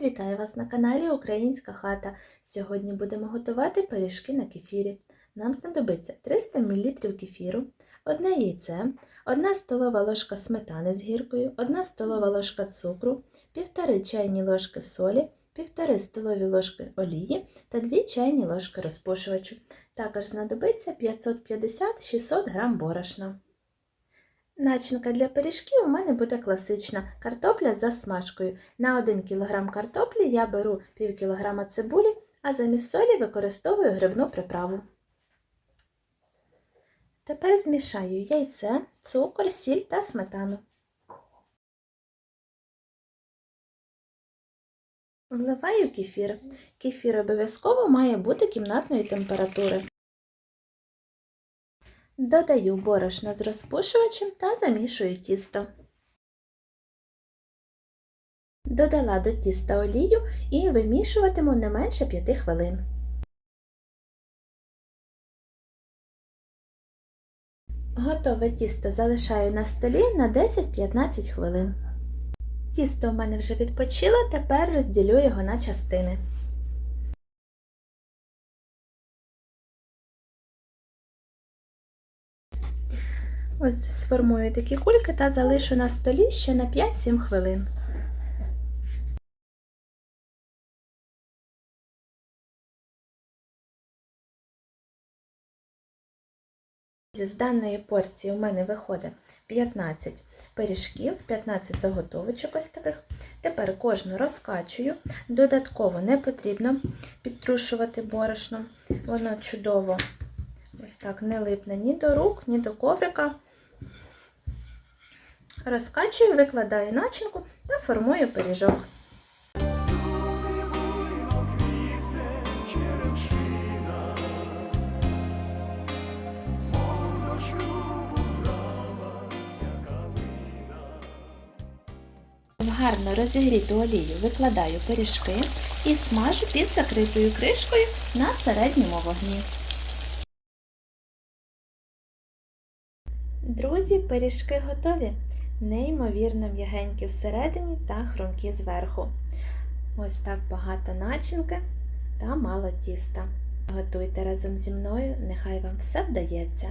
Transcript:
Вітаю вас на каналі Українська хата. Сьогодні будемо готувати пиріжки на кефірі. Нам знадобиться 300 мл кефіру, одне яйце, 1 столова ложка сметани з гіркою, 1 столова ложка цукру, 1,5 чайні ложки солі, 1,5 столові ложки олії та 2 чайні ложки розпушувачу. Також знадобиться 550-600 г борошна. Начинка для пиріжків у мене буде класична картопля з засмажкою. На 1 кг картоплі я беру пів кг цибулі, а замість солі використовую грибну приправу. Тепер змішаю яйце, цукор, сіль та сметану. Вливаю кефір. Кефір обов'язково має бути кімнатної температури. Додаю борошно з розпушувачем та замішую тісто. Додала до тіста олію і вимішуватиму не менше 5 хвилин. Готове тісто залишаю на столі на 10-15 хвилин. Тісто у мене вже відпочило, тепер розділю його на частини. Ось сформую такі кульки та залишу на столі ще на 5-7 хвилин. З даної порції у мене виходить 15 пиріжків, 15 заготовочок ось таких. Тепер кожну розкачую. Додатково не потрібно підтрушувати борошно. Воно чудово ось так не липне ні до рук, ні до коврика. Розкачую, викладаю начинку та формую пиріжок. В гарно розігріту олію викладаю пиріжки і смажу під закритою кришкою на середньому вогні. Друзі, пиріжки готові. Неймовірно м'ягенькі всередині та хрумкі зверху. Ось так багато начинки та мало тіста. Готуйте разом зі мною, нехай вам все вдається.